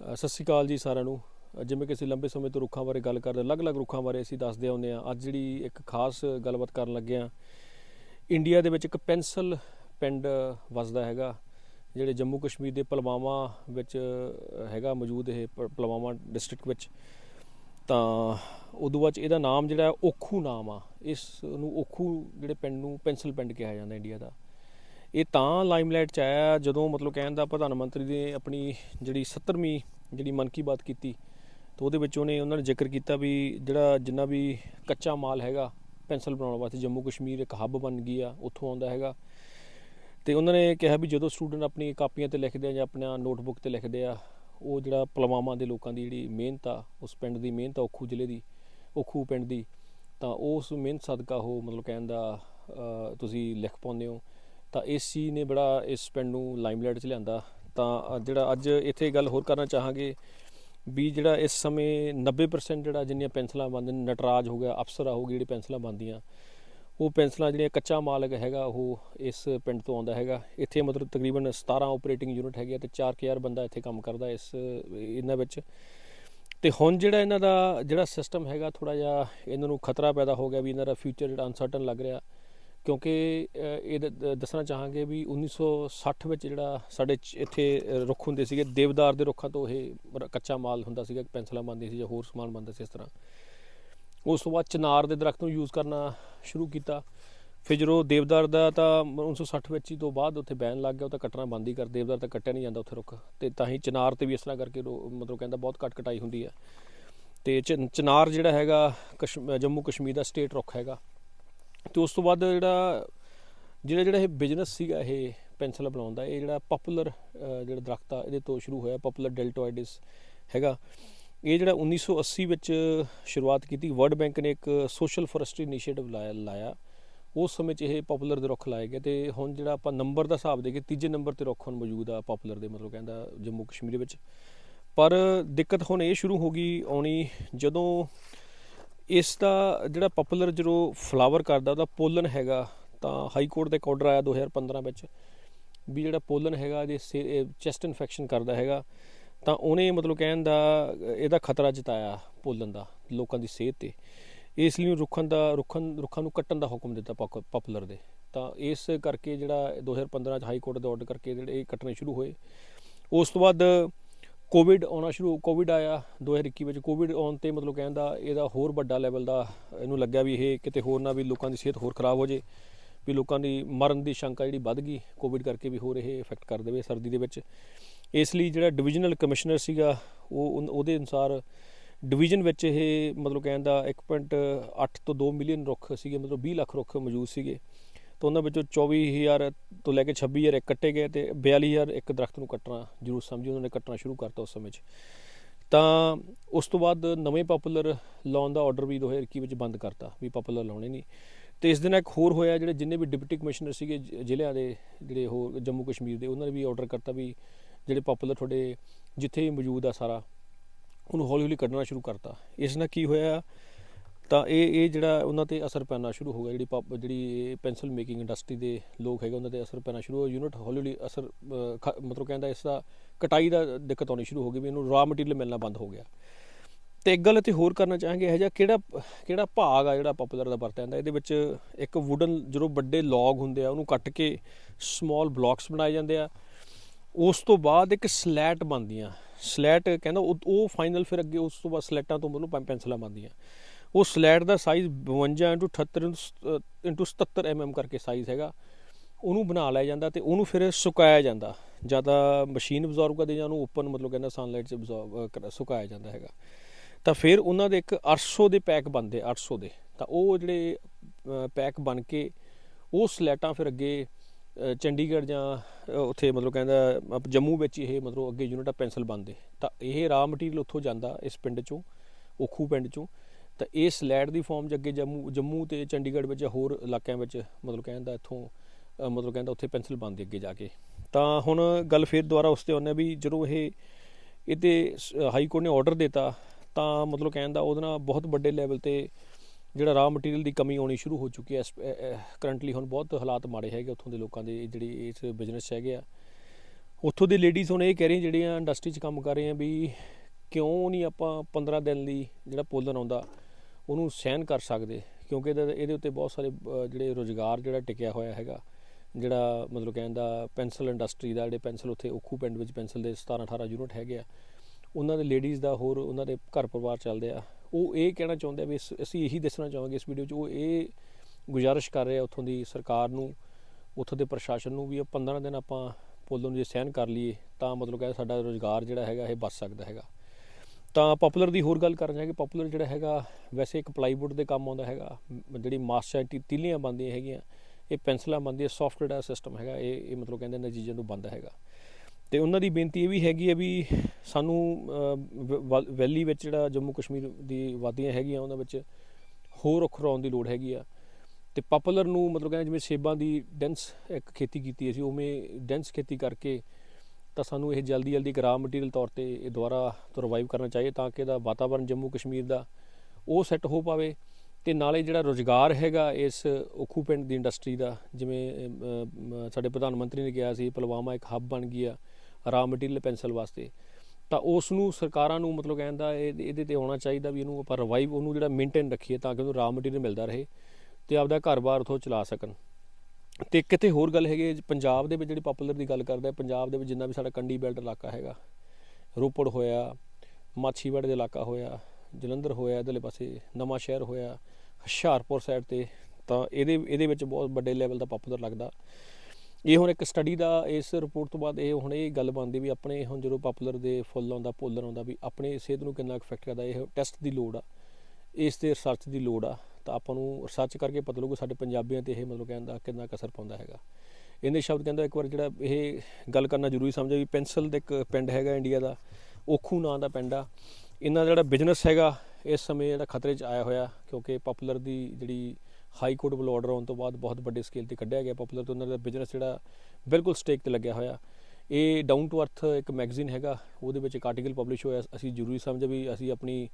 ਸਤਿ ਸ਼੍ਰੀ ਅਕਾਲ ਜੀ ਸਾਰਿਆਂ ਨੂੰ। ਜਿਵੇਂ ਕਿ ਅਸੀਂ ਲੰਬੇ ਸਮੇਂ ਤੋਂ ਰੁੱਖਾਂ ਬਾਰੇ ਗੱਲ ਕਰਦੇ ਅਲੱਗ-ਅਲੱਗ ਰੁੱਖਾਂ ਬਾਰੇ ਅਸੀਂ ਦੱਸਦੇ ਆਉਂਦੇ ਆ ਅੱਜ ਜਿਹੜੀ ਇੱਕ ਖਾਸ ਗੱਲਬਾਤ ਕਰਨ ਲੱਗੇ ਆ ਇੰਡੀਆ ਦੇ ਵਿੱਚ ਇੱਕ ਪੈਨਸਲ ਪਿੰਡ ਵਸਦਾ ਹੈਗਾ, ਜਿਹੜੇ ਜੰਮੂ ਕਸ਼ਮੀਰ ਦੇ ਪਲਵਾਮਾ ਵਿੱਚ ਹੈਗਾ ਮੌਜੂਦ ਇਹ ਪਲਵਾਮਾ ਡਿਸਟ੍ਰਿਕਟ ਵਿੱਚ। ਤਾਂ ਉਦੋਂ ਬਾਅਦ 'ਚ ਇਹਦਾ ਨਾਮ ਜਿਹੜਾ ਹੈ, ਓਖੂ ਨਾਮ ਆ। ਇਸ ਨੂੰ ਓਖੂ ਜਿਹੜੇ ਪਿੰਡ ਨੂੰ ਪੈਨਸਲ ਪਿੰਡ ਕਿਹਾ ਜਾਂਦਾ ਇੰਡੀਆ ਦਾ। ਇਹ ਤਾਂ ਲਾਈਮਲਾਈਟ ਚ ਆਇਆ ਜਦੋਂ ਮਤਲਬ ਕਹਿਣ ਦਾ ਪ੍ਰਧਾਨ ਮੰਤਰੀ ਨੇ ਆਪਣੀ ਜਿਹੜੀ 70ਵੀਂ ਜਿਹੜੀ ਮਨ ਕੀ ਬਾਤ ਕੀਤੀ, ਤਾਂ ਉਹਦੇ ਵਿੱਚ ਉਹਨੇ ਉਹਨਾਂ ਨੇ ਜ਼ਿਕਰ ਕੀਤਾ ਵੀ ਜਿਹੜਾ ਜਿੰਨਾ ਵੀ ਕੱਚਾ ਮਾਲ ਹੈਗਾ, ਪੈਨਸਲ ਬਣਾਉਣ ਵਾਸਤੇ ਜੰਮੂ ਕਸ਼ਮੀਰ ਇੱਕ ਹੱਬ ਬਣ ਗਈ ਆ, ਉੱਥੋਂ ਆਉਂਦਾ ਹੈਗਾ। ਤੇ ਉਹਨਾਂ ਨੇ ਕਿਹਾ ਵੀ ਜਦੋਂ ਸਟੂਡੈਂਟ ਆਪਣੀ ਕਾਪੀਆਂ ਤੇ ਲਿਖਦੇ ਆ ਜਾਂ ਆਪਣਾ ਨੋਟਬੁੱਕ ਤੇ ਲਿਖਦੇ ਆ, ਉਹ ਜਿਹੜਾ ਪੁਲਵਾਮਾ ਦੇ ਲੋਕਾਂ ਦੀ ਜਿਹੜੀ ਮਿਹਨਤ ਆ, ਉਸ ਪਿੰਡ ਦੀ ਮਿਹਨਤ ਆ ਓਖੂ ਜ਼ਿਲ੍ਹੇ ਦੀ ਓਖੂ ਪਿੰਡ ਦੀ, ਤਾਂ ਉਸ ਮਿਹਨਤ ਸਦਕਾ ਉਹ ਮਤਲਬ ਕਹਿਣ ਦਾ ਤੁਸੀਂ ਲਿਖ ਪਾਉਂਦੇ ਹੋ। ਤਾਂ ਇਸ ਚੀਜ਼ ਨੇ ਬੜਾ ਇਸ ਪਿੰਡ ਨੂੰ ਲਾਈਮਲਾਈਟ 'ਚ ਲਿਆਂਦਾ। ਤਾਂ ਜਿਹੜਾ ਅੱਜ ਇੱਥੇ ਗੱਲ ਹੋਰ ਕਰਨਾ ਚਾਹਾਂਗੇ ਵੀ ਜਿਹੜਾ ਇਸ ਸਮੇਂ 90% ਜਿਹੜਾ ਜਿੰਨੀਆਂ ਪੈਨਸਲਾਂ ਬਣਦੇ ਨਟਰਾਜ ਹੋ ਗਿਆ, ਅਫਸਰਾ ਹੋ ਗਈ ਜਿਹੜੀ ਪੈਨਸਲਾਂ ਬਣਦੀਆਂ, ਉਹ ਪੈਨਸਲਾਂ ਜਿਹੜੀਆਂ ਕੱਚਾ ਮਾਲਕ ਹੈਗਾ, ਉਹ ਇਸ ਪਿੰਡ ਤੋਂ ਆਉਂਦਾ ਹੈਗਾ। ਇੱਥੇ ਮਤਲਬ ਤਕਰੀਬਨ 17 ਆਪਰੇਟਿੰਗ ਯੂਨਿਟ ਹੈਗੇ ਆ ਤੇ 4000 ਬੰਦਾ ਇੱਥੇ ਕੰਮ ਕਰਦਾ ਇਸ, ਇਹਨਾਂ ਵਿੱਚ। ਤੇ ਹੁਣ ਜਿਹੜਾ ਇਹਨਾਂ ਦਾ ਜਿਹੜਾ ਸਿਸਟਮ ਹੈਗਾ ਥੋੜਾ ਜਿਹਾ ਇਹਨਾਂ ਨੂੰ ਖਤਰਾ ਪੈਦਾ ਹੋ ਗਿਆ ਵੀ ਇਹਨਾਂ ਦਾ ਫਿਊਚਰ ਜਿਹੜਾ ਅਨਸਰਟਨ ਲੱਗ ਰਿਹਾ। ਕਿਉਂਕਿ ਇਹ ਦ- ਦੱਸਣਾ ਚਾਹਾਂਗੇ ਵੀ 1960 ਵਿੱਚ ਜਿਹੜਾ ਸਾਡੇ ਇੱਥੇ ਰੁੱਖ ਹੁੰਦੇ ਸੀਗੇ, ਦੇਵਦਾਰ ਦੇ ਰੁੱਖਾਂ ਤੋਂ ਇਹ ਕੱਚਾ ਮਾਲ ਹੁੰਦਾ ਸੀਗਾ ਪੈਨਸਲਾਂ ਬਣਦੀਆਂ ਸੀ ਜਾਂ ਹੋਰ ਸਮਾਨ ਬਣਦਾ ਸੀ ਇਸ ਤਰ੍ਹਾਂ। ਉਸ ਤੋਂ ਬਾਅਦ ਚਨਾਰ ਦੇ ਦਰਖਤ ਨੂੰ ਯੂਜ਼ ਕਰਨਾ ਸ਼ੁਰੂ ਕੀਤਾ। ਫਿਰ ਜਦੋਂ ਦੇਵਦਾਰ ਦਾ ਤਾਂ 1960 ਵਿੱਚ ਹੀ ਤੋਂ ਬਾਅਦ ਉੱਥੇ ਬੈਨ ਲੱਗ ਗਿਆ, ਉਹ ਤਾਂ ਕੱਟਣਾ ਬੰਦ ਹੀ ਕਰ, ਦੇਵਦਾਰ ਤਾਂ ਕੱਟਿਆ ਨਹੀਂ ਜਾਂਦਾ ਉੱਥੇ ਰੁੱਖ। ਤੇ ਤਾਂ ਹੀ ਚਨਾਰ ਤੇ ਵੀ ਇਸ ਤਰ੍ਹਾਂ ਕਰਕੇ ਰੋ- ਮਤਲਬ ਕਹਿੰਦਾ ਬਹੁਤ ਘੱਟ ਕਟਾਈ ਹੁੰਦੀ ਹੈ ਤੇ ਚਨਾਰ ਜਿਹੜਾ ਹੈਗਾ ਕਸ਼ਮ- ਜੰਮੂ ਕਸ਼ਮੀਰ ਦਾ ਸਟੇਟ ਰੁੱਖ ਹੈਗਾ। ਤੇ ਉਸ ਤੋਂ ਬਾਅਦ ਜਿਹੜਾ ਜਿਹੜਾ ਜਿਹੜਾ ਇਹ ਬਿਜ਼ਨਸ ਸੀਗਾ ਇਹ ਪੈਨਸਲ ਬਣਾਉਣ ਦਾ, ਇਹ ਜਿਹੜਾ ਪਪੂਲਰ ਜਿਹੜਾ ਦਰਖਤ ਆ, ਇਹਦੇ ਤੋਂ ਸ਼ੁਰੂ ਹੋਇਆ ਪਪੂਲਰ ਡੈਲਟੋਇਡਸ ਹੈਗਾ। ਇਹ ਜਿਹੜਾ 1980 ਵਿੱਚ ਸ਼ੁਰੂਆਤ ਕੀਤੀ ਵਰਲਡ ਬੈਂਕ ਨੇ ਇੱਕ ਸੋਸ਼ਲ ਫੋਰੈਸਟਰੀ ਇਨੀਸ਼ੀਏਟਿਵ ਲਾਇਆ ਲਾਇਆ। ਉਸ ਸਮੇਂ 'ਚ ਇਹ ਪਪੂਲਰ ਦੇ ਰੁੱਖ ਲਾਏ ਗਏ ਤੇ ਹੁਣ ਜਿਹੜਾ ਆਪਾਂ ਨੰਬਰ ਦਾ ਹਿਸਾਬ ਦੇ ਕੇ ਤੀਜੇ ਨੰਬਰ ਤੇ ਰੁੱਖ ਹੁਣ ਮੌਜੂਦ ਆ ਪਪੂਲਰ ਦੇ, ਮਤਲਬ ਕਹਿੰਦਾ ਜੰਮੂ ਕਸ਼ਮੀਰ ਵਿੱਚ। ਪਰ ਦਿੱਕਤ ਹੁਣ ਇਹ ਸ਼ੁਰੂ ਹੋ ਗਈ, ਆਉਣੀ ਜਦੋਂ ਇਸ ਦਾ ਜਿਹੜਾ ਪਪੂਲਰ ਜਦੋਂ ਫਲਾਵਰ ਕਰਦਾ, ਉਹਦਾ ਪੋਲਨ ਹੈਗਾ, ਤਾਂ ਹਾਈ ਕੋਰਟ ਦਾ ਇੱਕ ਆਰਡਰ ਆਇਆ 2015 ਵਿੱਚ, ਵੀ ਜਿਹੜਾ ਪੋਲਨ ਹੈਗਾ, ਇਹਦੇ ਚੈਸਟ ਇਨਫੈਕਸ਼ਨ ਕਰਦਾ ਹੈਗਾ, ਤਾਂ ਉਹਨੇ ਮਤਲਬ ਕਹਿਣ ਦਾ, ਇਹਦਾ ਖਤਰਾ ਜਤਾਇਆ ਪੋਲਨ ਦਾ, ਲੋਕਾਂ ਦੀ ਸਿਹਤ ਤੇ। ਇਸ ਲਈ ਰੁੱਖਾਂ ਦਾ ਰੁੱਖਾਂ ਰੁੱਖਾਂ ਨੂੰ ਕੱਟਣ ਦਾ ਹੁਕਮ ਦਿੱਤਾ ਪਪੂਲਰ ਦੇ। ਤਾਂ ਇਸ ਕਰਕੇ ਜਿਹੜਾ 2015 ਚ ਹਾਈ ਕੋਰਟ ਦੇ ਆਰਡਰ ਕਰਕੇ ਜਿਹੜੇ ਇਹ ਕੱਟਣੇ ਸ਼ੁਰੂ ਹੋਏ। ਉਸ ਤੋਂ ਬਾਅਦ ਕੋਵਿਡ ਆਉਣਾ ਸ਼ੁਰੂ ਕੋਵਿਡ ਆਇਆ 2021 ਵਿੱਚ। ਕੋਵਿਡ ਆਉਣ ਤੇ ਮਤਲਬ ਕਹਿੰਦਾ ਇਹਦਾ ਹੋਰ ਵੱਡਾ ਲੈਵਲ ਦਾ ਇਹਨੂੰ ਲੱਗਿਆ ਵੀ ਇਹ ਕਿਤੇ ਹੋਰ ਨਾ ਵੀ ਲੋਕਾਂ ਦੀ ਸਿਹਤ ਹੋਰ ਖਰਾਬ ਹੋ ਜੇ, ਵੀ ਲੋਕਾਂ ਦੀ ਮਰਨ ਦੀ ਸ਼ੰਕਾ ਜਿਹੜੀ ਵੱਧ ਗਈ ਕੋਵਿਡ ਕਰਕੇ ਵੀ ਹੋਰ ਇਹ ਇਫੈਕਟ ਕਰ ਦੇਵੇ ਸਰਦੀ ਦੇ ਵਿੱਚ। ਇਸ ਲਈ ਜਿਹੜਾ ਡਿਵੀਜ਼ਨਲ ਕਮਿਸ਼ਨਰ ਸੀਗਾ, ਉਹ ਉਹਦੇ ਅਨੁਸਾਰ ਡਿਵੀਜ਼ਨ ਵਿੱਚ ਇਹ ਮਤਲਬ ਕਹਿੰਦਾ 1.8 ਤੋਂ 2 ਮਿਲੀਅਨ ਰੁੱਖ ਸੀਗੇ, ਮਤਲਬ 20 ਲੱਖ ਰੁੱਖ ਮੌਜੂਦ ਸੀਗੇ। ਤਾਂ ਉਹਨਾਂ ਵਿੱਚੋਂ 24000 ਤੋਂ ਲੈ ਕੇ 26000 ਇੱਕ ਕੱਟੇ ਗਏ ਤੇ 42000 ਇੱਕ ਦਰਖਤ ਨੂੰ ਕੱਟਣਾ, ਜ਼ਰੂਰ ਸਮਝੀ ਉਹਨਾਂ ਨੇ ਕੱਟਣਾ ਸ਼ੁਰੂ ਕਰਤਾ ਉਸ ਸਮੇਂ 'ਚ। ਤਾਂ ਉਸ ਤੋਂ ਬਾਅਦ ਨਵੇਂ ਪਪੂਲਰ ਲਾਉਣ ਦਾ ਆਰਡਰ ਵੀ 2021 ਵਿੱਚ ਬੰਦ ਕਰਤਾ, ਵੀ ਪਪੂਲਰ ਲਾਉਣੇ ਨਹੀਂ। ਤੇ ਇਸ ਦੇ ਨਾਲ ਇੱਕ ਹੋਰ ਹੋਇਆ ਜਿਹੜੇ ਜਿੰਨੇ ਵੀ ਡਿਪਟੀ ਕਮਿਸ਼ਨਰ ਸੀਗੇ ਜ- ਜ਼ਿਲ੍ਹਿਆਂ ਦੇ, ਜਿਹੜੇ ਹੋਰ ਜੰਮੂ ਕਸ਼ਮੀਰ ਦੇ, ਉਹਨਾਂ ਨੇ ਵੀ ਆਰਡਰ ਕਰਤਾ ਵੀ ਜਿਹੜੇ ਪਪੂਲਰ ਤੁਹਾਡੇ ਜਿੱਥੇ ਵੀ ਮੌਜੂਦ ਆ ਸਾਰਾ, ਉਹਨੂੰ ਹੌਲੀ ਹੌਲੀ ਕੱਢਣਾ ਸ਼ੁਰੂ ਕਰਤਾ। ਇਸ ਨਾਲ ਕੀ ਹੋਇਆ ਤਾਂ ਇਹ ਇਹ ਜਿਹੜਾ ਉਹਨਾਂ ਤੇ ਅਸਰ ਪੈਣਾ ਸ਼ੁਰੂ ਹੋ ਗਿਆ ਜਿਹੜੀ ਪਪ- ਜਿਹੜੀ ਪੈਨਸਲ ਮੇਕਿੰਗ ਇੰਡਸਟਰੀ ਦੇ ਲੋਕ ਹੈਗੇ ਉਹਨਾਂ ਤੇ ਅਸਰ ਪੈਣਾ ਸ਼ੁਰੂ ਹੋ ਯੂਨਿਟ ਹੌਲੀ ਹੌਲੀ ਅਸਰ ਅ, ਖ- ਮਤਲਬ ਕਹਿੰਦਾ ਇਸ ਦਾ ਕਟਾਈ ਦਾ ਦਿੱਕਤ ਆਉਣੀ ਸ਼ੁਰੂ ਹੋ ਗਈ ਵੀ ਇਹਨੂੰ ਰਾ ਮਟੀਰੀਅਲ ਮਿਲਣਾ ਬੰਦ ਹੋ ਗਿਆ। ਤੇ ਇੱਕ ਗੱਲ ਇੱਥੇ ਹੋਰ ਕਰਨਾ ਚਾਹਾਂਗੇ ਇਹ ਜਿਹਾ ਕਿਹੜਾ ਕਿਹੜਾ ਭਾਗ ਆ ਜਿਹੜਾ ਪਪੂਲਰ ਦਾ ਵਰਤਿਆ ਜਾਂਦਾ? ਇਹਦੇ ਵਿੱਚ ਇੱਕ ਵੁਡਨ ਜਦੋਂ ਵੱਡੇ ਲੌਗ ਹੁੰਦੇ ਆ ਉਹਨੂੰ ਕੱਟ ਕੇ ਸਮਾਲ ਬਲੌਕਸ ਬਣਾਏ ਜਾਂਦੇ ਆ। ਉਸ ਤੋਂ ਬਾਅਦ ਇੱਕ ਸਲੈਟ ਬਣਦੀਆਂ। ਸਲੈਟ ਕਹਿੰਦਾ ਉਹ ਉਹ ਫਾਈਨਲ ਫਿਰ ਅੱਗੇ ਉਸ ਤੋਂ ਬਾਅਦ ਸਲੈਟਾਂ ਤੋਂ ਮਤਲਬ ਪੈਂ- ਪੈਨਸਲਾਂ ਬਣਦੀਆਂ। ਉਹ ਸਲੈਟ ਦਾ ਸਾਈਜ਼ 52 ਇਨਟੂ 78 ਇਨਟੂ 77 ਐਮਐਮ ਕਰਕੇ ਸਾਈਜ਼ ਹੈਗਾ। ਉਹਨੂੰ ਬਣਾ ਲਿਆ ਜਾਂਦਾ ਤੇ ਉਹਨੂੰ ਫਿਰ ਸੁਕਾਇਆ ਜਾਂਦਾ। ਜ਼ਿਆਦਾ ਮਸ਼ੀਨ ਅਬਜ਼ੌਰਬ ਕਰਦੇ ਜਾਂ ਉਹਨੂੰ ਓਪਨ ਮਤਲਬ ਕਹਿੰਦਾ ਸਨਲਾਈਟ 'ਚ absorb, ਅ, ਸੁਕਾਇਆ ਜਾਂਦਾ ਹੈਗਾ। ਤਾਂ ਫਿਰ ਉਹਨਾਂ ਦੇ ਇੱਕ 800 ਦੇ ਪੈਕ ਬਣਦੇ 800 ਦੇ। ਤਾਂ ਉਹ ਜਿਹੜੇ ਪੈਕ ਬਣ ਕੇ ਉਹ ਸਲੈਟਾਂ ਫਿਰ ਅੱਗੇ ਚੰਡੀਗੜ੍ਹ ਜਾਂ ਉੱਥੇ ਮਤਲਬ ਕਹਿੰਦਾ ਜੰਮੂ ਵਿੱਚ ਇਹ ਮਤਲਬ ਅੱਗੇ ਯੂਨਿਟ ਆ ਪੈਨਸਲ ਬਣਦੇ। ਤਾਂ ਇਹ ਰਾ ਮਟੀਰੀਅਲ ਉੱਥੋਂ ਜਾਂਦਾ ਇਸ ਪਿੰਡ ਚੋਂ ਓਖੂ ਪਿੰਡ ਚੋਂ। ਤਾਂ ਇਹ ਸਲੈਟ ਦੀ ਫਾਰਮ 'ਚ ਅੱਗੇ ਜੰਮੂ ਜੰਮੂ ਤੇ ਚੰਡੀਗੜ੍ਹ ਵਿੱਚ ਜਾਂ ਹੋਰ ਇਲਾਕਿਆਂ ਵਿੱਚ ਮਤਲਬ ਕਹਿੰਦਾ ਇੱਥੋਂ ਮਤਲਬ ਕਹਿੰਦਾ ਉੱਥੇ ਪੈਨਸਲ ਬਣਦੀ ਅੱਗੇ ਜਾ ਕੇ। ਤਾਂ ਹੁਣ ਗੱਲ ਫੇਰ ਦੁਬਾਰਾ ਉਸ ਤੇ ਆਉਂਦੇ ਹਾਂ ਵੀ ਜਦੋਂ ਇਹ ਇਹਤੇ ਹਾਈ ਕੋਰਟ ਨੇ ਆਰਡਰ ਦਿੱਤਾ, ਤਾਂ ਮਤਲਬ ਕਹਿੰਦਾ ਉਹਦੇ ਨਾਲ ਬਹੁਤ ਵੱਡੇ ਲੈਵਲ ਤੇ ਜਿਹੜਾ ਰਾ ਮਟੀਰੀਅਲ ਦੀ ਕਮੀ ਆਉਣੀ ਸ਼ੁਰੂ ਹੋ ਚੁੱਕੀ ਹੈ। ਕਰੰਟਲੀ ਹੁਣ ਬਹੁਤ ਹਾਲਾਤ ਮਾੜੇ ਹੈਗੇ ਉੱਥੋਂ ਦੇ ਲੋਕਾਂ ਦੇ ਜਿਹੜੀ ਇਸ ਬਿਜ਼ਨਸ 'ਚ ਹੈਗੇ ਆ। ਉੱਥੋਂ ਦੇ ਲੇਡੀਜ਼ ਹੁਣ ਇਹ ਕਹਿ ਰਹੀਆਂ ਜਿਹੜੀਆਂ ਇੰਡਸਟਰੀ 'ਚ ਕੰਮ ਕਰ ਰਹੀਆਂ ਵੀ ਕਿਉਂ ਨਹੀਂ ਆਪਾਂ 15 ਦਿਨ ਲਈ ਜਿਹੜਾ ਪੋਲਨ ਆਉਂਦਾ ਉਹਨੂੰ ਸਹਿਣ ਕਰ ਸਕਦੇ, ਕਿਉਂਕਿ ਇਹਦੇ ਇਹਦੇ ਉੱਤੇ ਬਹੁਤ ਸਾਰੇ ਜਿਹੜੇ ਰੋਜ਼ਗਾਰ ਜਿਹੜਾ ਟਿਕਿਆ ਹੋਇਆ ਹੈਗਾ, ਜਿਹੜਾ ਮਤਲਬ ਕਹਿੰਦਾ ਪੈਨਸਲ ਇੰਡਸਟਰੀ ਦਾ, ਜਿਹੜੇ ਪੈਨਸਲ ਉੱਥੇ ਓਖੂ ਪਿੰਡ ਵਿੱਚ ਪੈਨਸਲ ਦੇ 17 18 ਯੂਨਿਟ ਹੈਗੇ ਆ, ਉਹਨਾਂ ਦੇ ਲੇਡੀਜ਼ ਦਾ ਹੋਰ ਉਹਨਾਂ ਦੇ ਘਰ ਪਰਿਵਾਰ ਚੱਲਦੇ ਆ। ਉਹ ਇਹ ਕਹਿਣਾ ਚਾਹੁੰਦੇ ਆ ਵੀ ਇਸ- ਅਸੀਂ ਇਹੀ ਦੱਸਣਾ ਚਾਹਾਂਗੇ ਇਸ ਵੀਡੀਓ 'ਚ, ਉਹ ਇਹ ਗੁਜ਼ਾਰਿਸ਼ ਕਰ ਰਹੇ ਆ ਉੱਥੋਂ ਦੀ ਸਰਕਾਰ ਨੂੰ, ਉੱਥੋਂ ਦੇ ਪ੍ਰਸ਼ਾਸਨ ਨੂੰ ਵੀ ਇਹ 15 ਦਿਨ ਆਪਾਂ ਪੁੱਲ ਨੂੰ ਜੇ ਸਹਿਨ ਕਰ ਲਈਏ, ਤਾਂ ਮਤਲਬ ਕਿ ਸਾਡਾ ਰੋਜ਼ਗਾਰ ਜਿਹੜਾ ਹੈਗਾ ਇਹ ਬਚ ਸਕਦਾ ਹੈਗਾ। ਤਾਂ ਪਪੂਲਰ ਦੀ ਹੋਰ ਗੱਲ ਕਰਨ ਜਾਗੇ ਪਪੂਲਰ ਜਿਹੜਾ ਹੈਗਾ, ਵੈਸੇ ਇੱਕ ਪਲਾਈਵੁੱਡ ਦੇ ਕੰਮ ਆਉਂਦਾ ਹੈਗਾ, ਮ- ਜਿਹੜੀ ਮਾਸਟਰ ਤੀਲੀਆਂ ਬਣਦੀਆਂ ਹੈਗੀਆਂ, ਇਹ ਪੈਨਸਲਾਂ ਬਣਦੀਆਂ ਸੌਫਟਵੇਅਰ ਸਿਸਟਮ ਹੈਗਾ, ਇਹ ਇਹ ਮਤਲਬ ਕਹਿੰਦੇ ਨੇ ਚੀਜ਼ਾਂ ਨੂੰ ਬੰਦ ਹੈਗਾ। ਤੇ ਉਹਨਾਂ ਦੀ ਬੇਨਤੀ ਇਹ ਵੀ ਹੈਗੀ ਹੈ ਵੀ ਸਾਨੂੰ ਵੈਲੀ ਵਿੱਚ ਜਿਹੜਾ ਜੰਮੂ ਕਸ਼ਮੀਰ ਦੀ ਵਾਦੀਆਂ ਹੈਗੀਆਂ, ਉਹਨਾਂ ਵਿੱਚ ਹੋਰ ਰੁੱਖ ਲਾਉਣ ਦੀ ਲੋੜ ਹੈਗੀ ਆ। ਤੇ ਪਪੂਲਰ ਨੂੰ ਮਤਲਬ ਕਹਿੰਦੇ ਜਿਵੇਂ ਸੇਬਾਂ ਦੀ ਡੈਂਸ ਇੱਕ ਖੇਤੀ ਕੀਤੀ ਸੀ ਉਵੇਂ ਡੈਂਸ ਖੇਤੀ ਕਰਕੇ ਤਾਂ ਸਾਨੂੰ ਇਹ ਜਲਦੀ ਜਲਦੀ ਇੱਕ ਗ੍ਰਾਮ ਮਟੀਰੀਅਲ ਤੌਰ ਤੇ ਇਹ ਦੁਬਾਰਾ ਤੋਂ ਰਿਵਾਈਵ ਕਰਨਾ ਚਾਹੀਏ ਤਾਂ ਕਿ ਇਹਦਾ ਵਾਤਾਵਰਣ ਜੰਮੂ ਕਸ਼ਮੀਰ ਦਾ ਉਹ ਸੈੱਟ ਹੋ ਪਾਵੇ ਤੇ ਨਾਲੇ ਜਿਹੜਾ ਰੋਜ਼ਗਾਰ ਹੈਗਾ ਇਸ ਉਖੂ ਪਿੰਡ ਦੀ ਇੰਡਸਟਰੀ ਦਾ, ਜਿਵੇਂ ਸਾਡੇ ਪ੍ਰਧਾਨ ਮੰਤਰੀ ਨੇ ਕਿਹਾ ਸੀ, ਪੁਲਵਾਮਾ ਇੱਕ ਹੱਬ ਬਣ ਗਿਆ ਰਾ ਮਟੀਰੀਅਲ ਪੈਨਸਲ ਵਾਸਤੇ। ਤਾਂ ਉਸ ਨੂੰ ਸਰਕਾਰਾਂ ਨੂੰ ਮਤਲਬ ਕਹਿੰਦਾ ਇਹ, ਇਹਦੇ ਤੇ ਹੋਣਾ ਚਾਹੀਦਾ ਵੀ ਇਹਨੂੰ ਆਪਾਂ ਰਿਵਾਈਵ ਉਹਨੂੰ ਜਿਹੜਾ ਮੇਨਟੇਨ ਰੱਖੀਏ ਤਾਂ ਕਿ ਉਹਨੂੰ ਰਾ ਮਟੀਰੀਅਲ ਮਿਲਦਾ ਰਹੇ ਤੇ ਆਪਦਾ ਘਰ-ਬਾਰ ਉਥੋਂ ਚਲਾ ਸਕਣ। ਤੇ ਕਿਤੇ ਹੋਰ ਗੱਲ ਹੈਗੀ ਹੈ, ਪੰਜਾਬ ਦੇ ਵਿੱਚ ਜਿਹੜੀ ਪਪੂਲਰ ਦੀ ਗੱਲ ਕਰਦਾ ਪੰਜਾਬ ਦੇ ਵਿੱਚ ਜਿੰਨਾ ਵੀ ਸਾਡਾ ਕੰਡੀ ਬੈਲਟ ਇਲਾਕਾ ਹੈਗਾ ਰੋਪੜ ਹੋਇਆ ਮਾਛੀਵਾੜੇ ਦੇ ਇਲਾਕਾ ਹੋਇਆ ਜਲੰਧਰ ਹੋਇਆ ਇਧਰਲੇ ਪਾਸੇ ਨਵਾਂ ਸ਼ਹਿਰ ਹੋਇਆ ਹੁਸ਼ਿਆਰਪੁਰ ਸਾਈਡ ਤੇ ਤਾਂ ਇਹਦੇ ਇਹਦੇ ਵਿੱਚ ਬਹੁਤ ਵੱਡੇ ਲੈਵਲ ਦਾ ਪਪੂਲਰ ਲੱਗਦਾ। ਇਹ ਹੁਣ ਇੱਕ ਸਟੱਡੀ ਦਾ ਇਸ ਰਿਪੋਰਟ ਤੋਂ ਬਾਅਦ ਇਹ ਹੁਣ ਇਹ ਗੱਲ ਬਣਦੀ ਵੀ ਆਪਣੇ ਹੁਣ ਜਦੋਂ ਪਪੂਲਰ ਦੇ ਫੁੱਲ ਆਉਂਦਾ ਪੋਲਰ ਆਉਂਦਾ ਵੀ ਆਪਣੇ ਸਿਹਤ ਨੂੰ ਕਿੰਨਾ ਇਫੈਕਟ ਕਰਦਾ ਇਹ ਟੈਸਟ ਦੀ ਲੋੜ ਆ ਇਸ ਤੇ ਰਿਸਰਚ ਦੀ ਲੋੜ ਆ। ਤਾਂ ਆਪਾਂ ਨੂੰ ਰਿਸਰਚ ਕਰਕੇ ਪਤਾ ਲੱਗੂ ਸਾਡੇ ਪੰਜਾਬੀਆਂ ਤੇ ਇਹ ਮਤਲਬ ਕਹਿੰਦਾ ਕਿੰਨਾ ਕੁ ਅਸਰ ਪਾਉਂਦਾ ਹੈਗਾ। ਇਹਨੇ ਸ਼ਬਦ ਕਹਿੰਦਾ ਇੱਕ ਵਾਰ ਜਿਹੜਾ ਇਹ ਗੱਲ ਕਰਨਾ ਜ਼ਰੂਰੀ ਸਮਝਿਆ ਵੀ ਪੈਨਸਲ ਦੇ ਇੱਕ ਪਿੰਡ ਹੈਗਾ ਇੰਡੀਆ ਦਾ ਓਖੂ ਨਾਂ ਦਾ ਪਿੰਡ ਆ। ਇਹਨਾਂ ਦਾ ਜਿਹੜਾ ਬਿਜ਼ਨਸ ਹੈਗਾ, ਇਸ ਸਮੇਂ ਜਿਹੜਾ ਖਤਰੇ 'ਚ ਆਇਆ ਹੋਇਆ, ਕਿਉਂਕਿ ਪਪੂਲਰ ਦੀ ਜਿਹੜੀ ਹਾਈ ਕੋਰਟ ਵੱਲੋਂ ਆਰਡਰ ਆਉਣ ਤੋਂ ਬਾਅਦ ਬਹੁਤ ਵੱਡੇ ਸਕੇਲ ਤੇ ਕੱਢਿਆ ਗਿਆ ਪਪੂਲਰ ਤੋਂ ਉਹਨਾਂ ਦਾ ਬਿਜ਼ਨਸ ਜਿਹੜਾ ਬਿਲਕੁਲ ਸਟੇਕ ਤੇ ਲੱਗਿਆ ਹੋਇਆ। ਇਹ ਡਾਊਨ ਟੂ ਅਰਥ ਇੱਕ ਮੈਗਜ਼ੀਨ ਹੈਗਾ, ਉਹਦੇ ਵਿੱਚ ਇੱਕ ਆਰਟੀਕਲ ਪਬਲਿਸ਼ ਹੋਇਆ, ਅਸੀਂ ਜ਼ਰੂਰੀ ਸਮਝਿਆ ਵੀ ਅਸੀਂ ਆਪਣੀ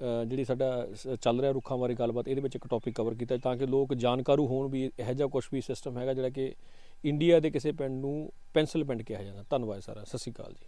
ਜਿਹੜੀ ਸਾਡਾ ਚੱਲ ਰਿਹਾ ਰੁੱਖਾਂ ਬਾਰੇ ਗੱਲਬਾਤ, ਇਹਦੇ ਵਿੱਚ ਇੱਕ ਟੌਪਿਕ ਕਵਰ ਕੀਤਾ ਤਾਂ ਕਿ ਲੋਕ ਜਾਣਕਾਰੂ ਹੋਣ ਵੀ ਇਹੋ ਜਿਹਾ ਕੁਝ ਵੀ ਸਿਸਟਮ ਹੈਗਾ ਜਿਹੜਾ ਕਿ ਇੰਡੀਆ ਦੇ ਕਿਸੇ ਪਿੰਡ ਨੂੰ ਪੈਨਸਲ ਪਿੰਡ ਕਿਹਾ ਜਾਂਦਾ। ਧੰਨਵਾਦ ਸਾਰਾ। ਸਤਿ ਸ਼੍ਰੀ ਅਕਾਲ ਜੀ।